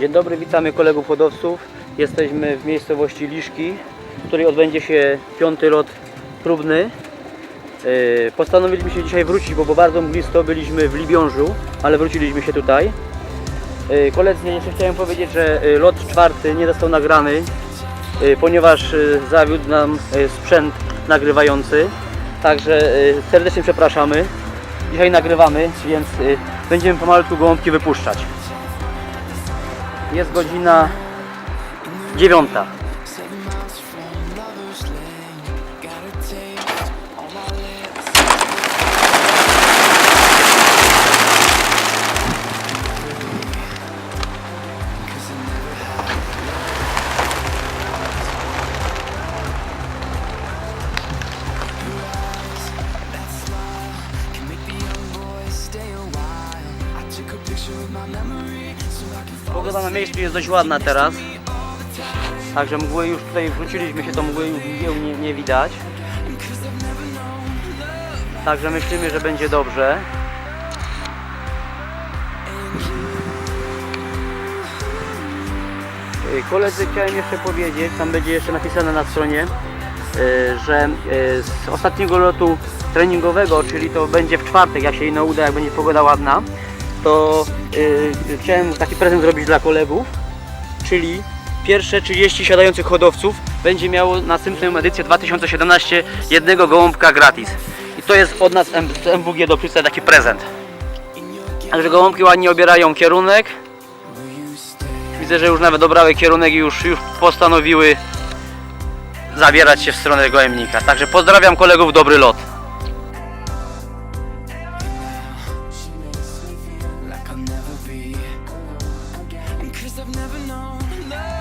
Dzień dobry, witamy kolegów hodowców. Jesteśmy w miejscowości Liszki, w której odbędzie się piąty lot próbny. Yy, Postanowiliśmy się dzisiaj wrócić, bo, bardzo blisko byliśmy w Libiążu, ale wróciliśmy się tutaj. Yy, Koledzy, jeszcze chciałem powiedzieć, że yy, lot czwarty nie został nagrany, ponieważ zawiódł nam sprzęt nagrywający. Także serdecznie przepraszamy. Dzisiaj nagrywamy, więc yy, będziemy pomalutku gołąbki wypuszczać. Jest godzina dziewiąta. Pogoda na miejscu jest dość ładna teraz. Także mgły już tutaj wróciliśmy się, to mgły mgieł nie, nie widać. Także myślimy, że będzie dobrze. Koledzy chciałem jeszcze powiedzieć, tam będzie jeszcze napisane na stronie, y, że y, z ostatniego lotu treningowego, czyli to będzie w czwartek, jak się ino uda, jak będzie pogoda ładna, to y, chciałem taki prezent zrobić dla kolegów, czyli pierwsze 30 siadających hodowców będzie miało następną edycję 2017 jednego gołąbka gratis. I to jest od nas z MWG do Przyca taki prezent. Także gołąbki ładnie obierają kierunek. Widzę, że już nawet dobrały kierunek i już, już postanowiły zabierać się w stronę gołębnika. Także pozdrawiam kolegów, dobry lot. I'll never be. Cause I've never known love